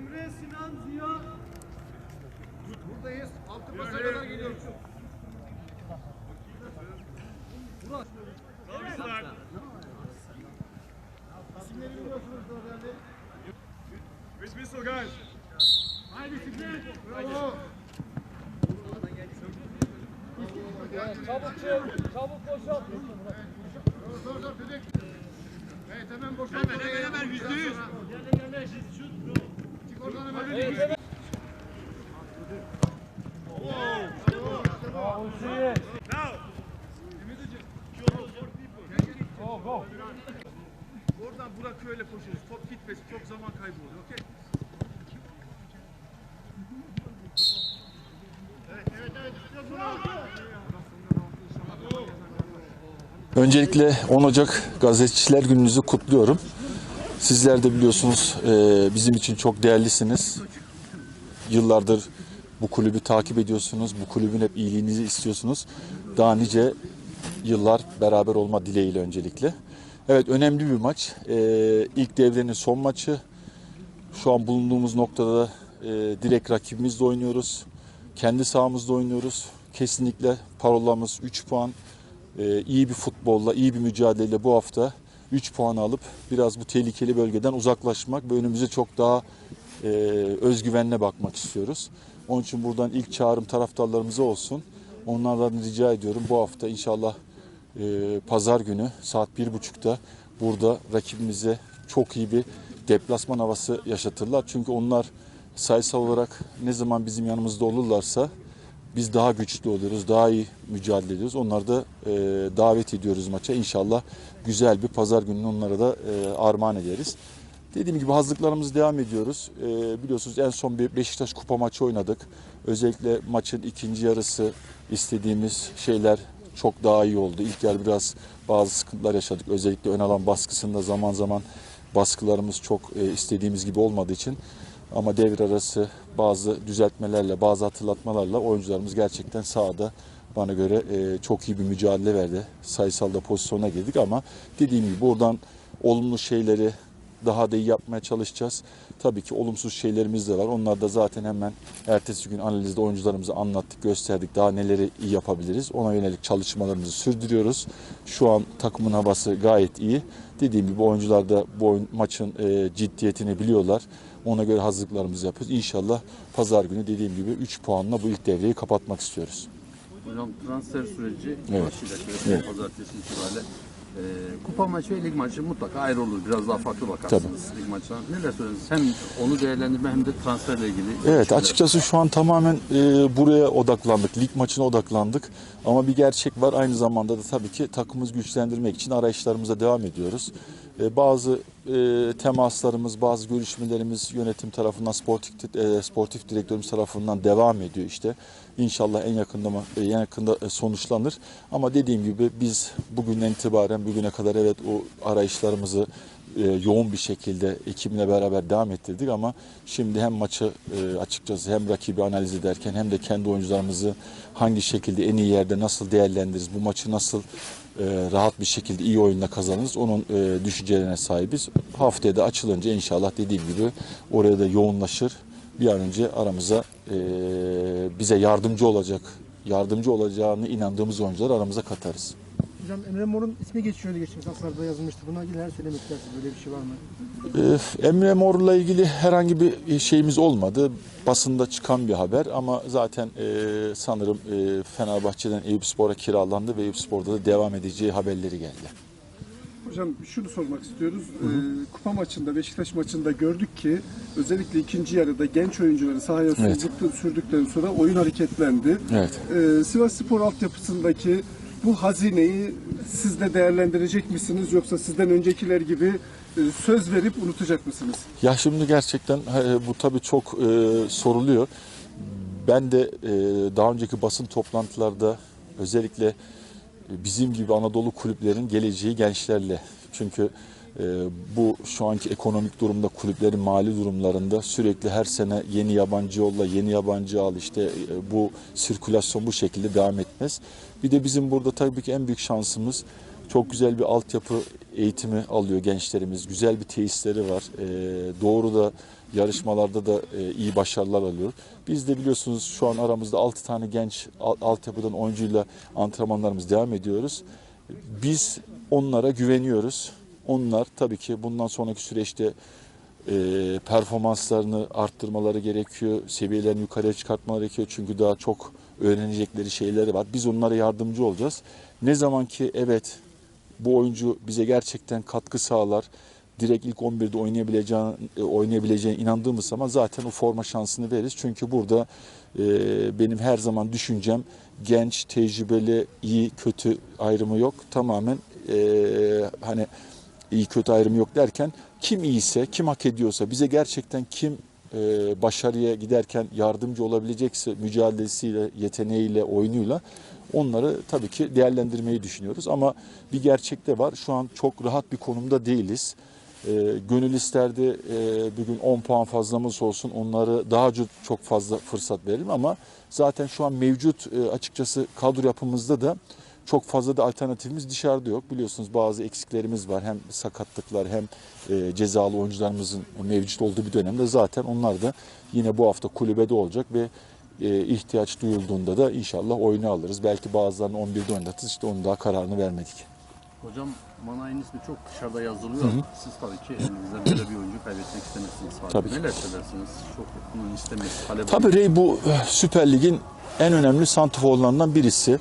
Emre, Sinan, Ziya. Buradayız. Altı masa kadar geliyoruz. İsimleri biliyorsunuz herhalde. Which whistle, guys? Bravo. Çabuk çık, çabuk boşalt. Dur dur dur. Evet hemen boşalt. Hemen hemen hemen yüzde yüz. Hemen. Bravo Hüseyin. Now! Go, go. Oradan Burak öyle koşuyoruz. Top gitmesin. Çok zaman kaybı oluyor. Okey? Öncelikle 10 Ocak Gazeteciler Gününüzü kutluyorum. Sizler de biliyorsunuz e, bizim için çok değerlisiniz. Yıllardır bu kulübü takip ediyorsunuz. Bu kulübün hep iyiliğinizi istiyorsunuz. Daha nice yıllar beraber olma dileğiyle öncelikle. Evet önemli bir maç. E, ilk devrenin son maçı. Şu an bulunduğumuz noktada da e, direkt rakibimizle oynuyoruz. Kendi sahamızda oynuyoruz. Kesinlikle parolamız 3 puan. Ee, iyi bir futbolla, iyi bir mücadeleyle bu hafta 3 puan alıp biraz bu tehlikeli bölgeden uzaklaşmak ve önümüze çok daha e, özgüvenle bakmak istiyoruz. Onun için buradan ilk çağrım taraftarlarımıza olsun. Onlardan rica ediyorum bu hafta inşallah e, pazar günü saat 1.30'da burada rakibimize çok iyi bir deplasman havası yaşatırlar. Çünkü onlar sayısal olarak ne zaman bizim yanımızda olurlarsa biz daha güçlü oluyoruz, daha iyi mücadele ediyoruz. Onları da e, davet ediyoruz maça. İnşallah güzel bir pazar gününü onlara da e, armağan ederiz. Dediğim gibi hazırlıklarımız devam ediyoruz. E, biliyorsunuz en son bir Beşiktaş kupa maçı oynadık. Özellikle maçın ikinci yarısı istediğimiz şeyler çok daha iyi oldu. İlk yer biraz bazı sıkıntılar yaşadık. Özellikle ön alan baskısında zaman zaman baskılarımız çok e, istediğimiz gibi olmadığı için ama devre arası bazı düzeltmelerle, bazı hatırlatmalarla oyuncularımız gerçekten sahada bana göre e, çok iyi bir mücadele verdi. Sayısalda pozisyona girdik ama dediğim gibi buradan olumlu şeyleri daha da iyi yapmaya çalışacağız. Tabii ki olumsuz şeylerimiz de var. Onlar da zaten hemen ertesi gün analizde oyuncularımıza anlattık, gösterdik. Daha neleri iyi yapabiliriz. Ona yönelik çalışmalarımızı sürdürüyoruz. Şu an takımın havası gayet iyi. Dediğim gibi oyuncular da bu oyun, maçın e, ciddiyetini biliyorlar. Ona göre hazırlıklarımızı yapıyoruz. İnşallah pazar günü dediğim gibi 3 puanla bu ilk devreyi kapatmak istiyoruz. Hocam transfer süreci Evet. başlayacak. Evet. Pazartesi itibariyle. Ee, kupa maçı ve lig maçı mutlaka ayrı olur. Biraz daha farklı bakarsınız lig maçına. Neler söylüyorsunuz? Hem onu değerlendirme hem de transferle ilgili. Evet düşünceler. açıkçası şu an tamamen e, buraya odaklandık. Lig maçına odaklandık. Ama bir gerçek var. Aynı zamanda da tabii ki takımımızı güçlendirmek için arayışlarımıza devam ediyoruz. E, bazı e, temaslarımız, bazı görüşmelerimiz yönetim tarafından, sportif, e, sportif direktörümüz tarafından devam ediyor işte. İnşallah en yakında en yakında sonuçlanır. Ama dediğim gibi biz bugünden itibaren bugüne kadar evet o arayışlarımızı yoğun bir şekilde ekibimle beraber devam ettirdik ama şimdi hem maçı e, açıkçası hem rakibi analiz ederken hem de kendi oyuncularımızı hangi şekilde en iyi yerde nasıl değerlendiririz, bu maçı nasıl rahat bir şekilde iyi oyunla kazanırız onun e, düşüncelerine sahibiz. Haftaya da açılınca inşallah dediğim gibi oraya da yoğunlaşır. Bir an önce aramıza e, bize yardımcı olacak, yardımcı olacağını inandığımız oyuncuları aramıza katarız. Hocam Emre Mor'un ismi geçiyordu geçtiğimiz haftalarda yazılmıştı. Buna ilgili neler söylemek istersiniz? Böyle bir şey var mı? Ee, Emre Mor'la ilgili herhangi bir şeyimiz olmadı. Basında çıkan bir haber ama zaten e, sanırım e, Fenerbahçe'den Eyüp Spor'a kiralandı ve Eyüp Spor'da da devam edeceği haberleri geldi. Hocam şunu sormak istiyoruz. Ee, kupa maçında, Beşiktaş maçında gördük ki özellikle ikinci yarıda genç oyuncuları sahaya Evet. sürdükten, sonra oyun hareketlendi. Evet. Ee, Sivas Spor altyapısındaki bu hazineyi siz de değerlendirecek misiniz yoksa sizden öncekiler gibi e, söz verip unutacak mısınız? Ya şimdi gerçekten e, bu tabii çok e, soruluyor. Ben de daha önceki basın toplantılarda özellikle bizim gibi Anadolu kulüplerin geleceği gençlerle. Çünkü bu şu anki ekonomik durumda kulüplerin mali durumlarında sürekli her sene yeni yabancı yolla, yeni yabancı al işte e, bu sirkülasyon bu şekilde devam etmez. Bir de bizim burada tabii ki en büyük şansımız Çok güzel bir altyapı eğitimi alıyor gençlerimiz. Güzel bir tesisleri var. Ee, doğru da yarışmalarda da e, iyi başarılar alıyor. Biz de biliyorsunuz şu an aramızda 6 tane genç al- altyapıdan oyuncuyla antrenmanlarımız devam ediyoruz. Biz onlara güveniyoruz. Onlar tabii ki bundan sonraki süreçte e, performanslarını arttırmaları gerekiyor. Seviyelerini yukarıya çıkartmaları gerekiyor. Çünkü daha çok öğrenecekleri şeyleri var. Biz onlara yardımcı olacağız. Ne zaman ki evet bu oyuncu bize gerçekten katkı sağlar. Direkt ilk 11'de oynayabileceğine, oynayabileceğine inandığımız zaman zaten o forma şansını veririz. Çünkü burada e, benim her zaman düşüncem genç, tecrübeli, iyi, kötü ayrımı yok. Tamamen e, hani iyi kötü ayrımı yok derken kim iyiyse, kim hak ediyorsa, bize gerçekten kim e, başarıya giderken yardımcı olabilecekse mücadelesiyle, yeteneğiyle, oyunuyla onları tabii ki değerlendirmeyi düşünüyoruz. Ama bir gerçek de var. Şu an çok rahat bir konumda değiliz. E, gönül isterdi e, bir gün 10 puan fazlamız olsun. Onları daha çok- fazla fırsat verelim ama zaten şu an mevcut e, açıkçası kadro yapımızda da çok fazla da alternatifimiz dışarıda yok. Biliyorsunuz bazı eksiklerimiz var. Hem sakatlıklar hem e, cezalı oyuncularımızın mevcut olduğu bir dönemde zaten onlar da yine bu hafta kulübede olacak ve e, ihtiyaç duyulduğunda da inşallah oyunu alırız. Belki bazılarını 11'de oynatırız. İşte onun daha kararını vermedik. Hocam Manay'ın ismi çok dışarıda yazılıyor. Siz tabii ki elinizde böyle bir oyuncu kaybetmek istemezsiniz. Fatih. Tabii. Neler söylersiniz? Çok bunun istemesi, talep Tabii Rey bu eh, Süper Lig'in en önemli santrforlarından birisi.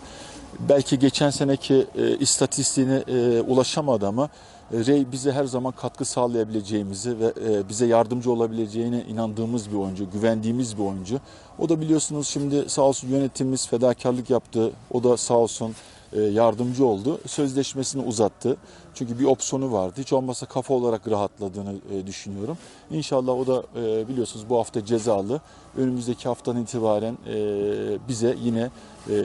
Belki geçen seneki e, istatistiğine e, ulaşamadı ama e, Rey bize her zaman katkı sağlayabileceğimizi ve e, bize yardımcı olabileceğine inandığımız bir oyuncu, güvendiğimiz bir oyuncu. O da biliyorsunuz şimdi sağ olsun yönetimimiz fedakarlık yaptı. O da sağ olsun yardımcı oldu. Sözleşmesini uzattı. Çünkü bir opsiyonu vardı. Hiç olmazsa kafa olarak rahatladığını e, düşünüyorum. İnşallah o da e, biliyorsunuz bu hafta cezalı. Önümüzdeki haftadan itibaren e, bize yine e,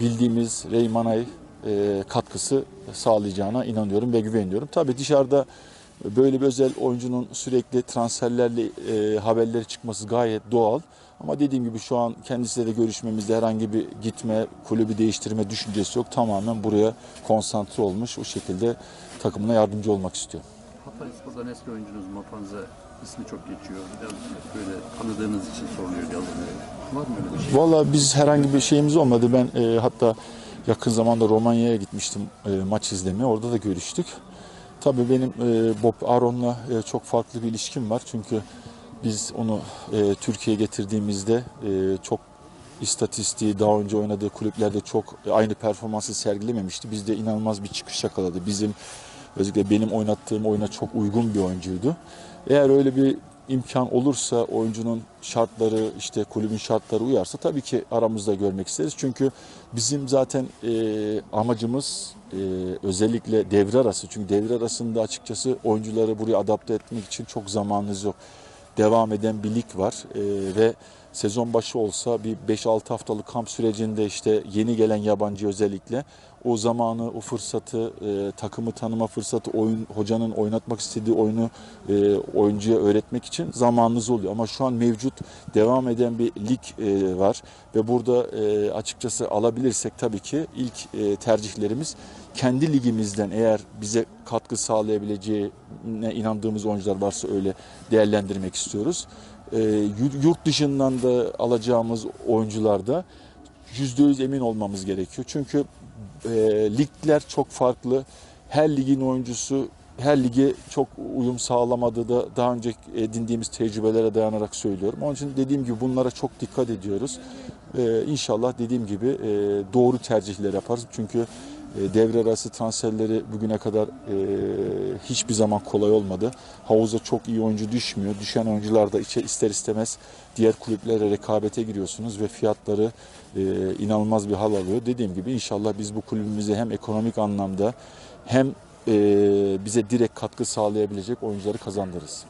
bildiğimiz Reymanay e, katkısı sağlayacağına inanıyorum ve güveniyorum. Tabii dışarıda böyle bir özel oyuncunun sürekli transferlerle e, haberleri çıkması gayet doğal. Ama dediğim gibi şu an kendisiyle de görüşmemizde herhangi bir gitme, kulübü değiştirme düşüncesi yok. Tamamen buraya konsantre olmuş. O şekilde takımına yardımcı olmak istiyor. Hatay Spor'dan eski oyuncunuz Mapanze ismi çok geçiyor. Biraz böyle tanıdığınız için soruluyor yazılıyor. Var mı öyle bir şey? Valla biz herhangi bir şeyimiz olmadı. Ben e, hatta yakın zamanda Romanya'ya gitmiştim e, maç izlemeye. Orada da görüştük. Tabii benim e, Bob Aron'la e, çok farklı bir ilişkim var. Çünkü biz onu e, Türkiye'ye getirdiğimizde e, çok istatistiği daha önce oynadığı kulüplerde çok aynı performansı sergilememişti. Bizde inanılmaz bir çıkış yakaladı. Bizim özellikle benim oynattığım oyuna çok uygun bir oyuncuydu. Eğer öyle bir imkan olursa oyuncunun şartları işte kulübün şartları uyarsa tabii ki aramızda görmek isteriz. Çünkü bizim zaten e, amacımız e, özellikle devre arası. Çünkü devre arasında açıkçası oyuncuları buraya adapte etmek için çok zamanınız yok. Devam eden bir lig var. E, ve sezon başı olsa bir 5-6 haftalık kamp sürecinde işte yeni gelen yabancı özellikle o zamanı, o fırsatı, e, takımı tanıma fırsatı, oyun hocanın oynatmak istediği oyunu e, oyuncuya öğretmek için zamanınız oluyor. Ama şu an mevcut devam eden bir lig e, var ve burada e, açıkçası alabilirsek tabii ki ilk e, tercihlerimiz kendi ligimizden eğer bize katkı sağlayabileceğine inandığımız oyuncular varsa öyle değerlendirmek istiyoruz. E, yur- yurt dışından da alacağımız oyuncularda %100 emin olmamız gerekiyor. Çünkü e, ligler çok farklı. Her ligin oyuncusu her lige çok uyum sağlamadığı da daha önce edindiğimiz tecrübelere dayanarak söylüyorum. Onun için dediğim gibi bunlara çok dikkat ediyoruz. E, inşallah dediğim gibi e, doğru tercihler yaparız. Çünkü e, devre arası transferleri bugüne kadar e, hiçbir zaman kolay olmadı. Havuza çok iyi oyuncu düşmüyor. Düşen oyuncular da içe ister istemez diğer kulüplere rekabete giriyorsunuz ve fiyatları e, inanılmaz bir hal alıyor. Dediğim gibi inşallah biz bu kulübümüze hem ekonomik anlamda hem e, bize direkt katkı sağlayabilecek oyuncuları kazandırırız.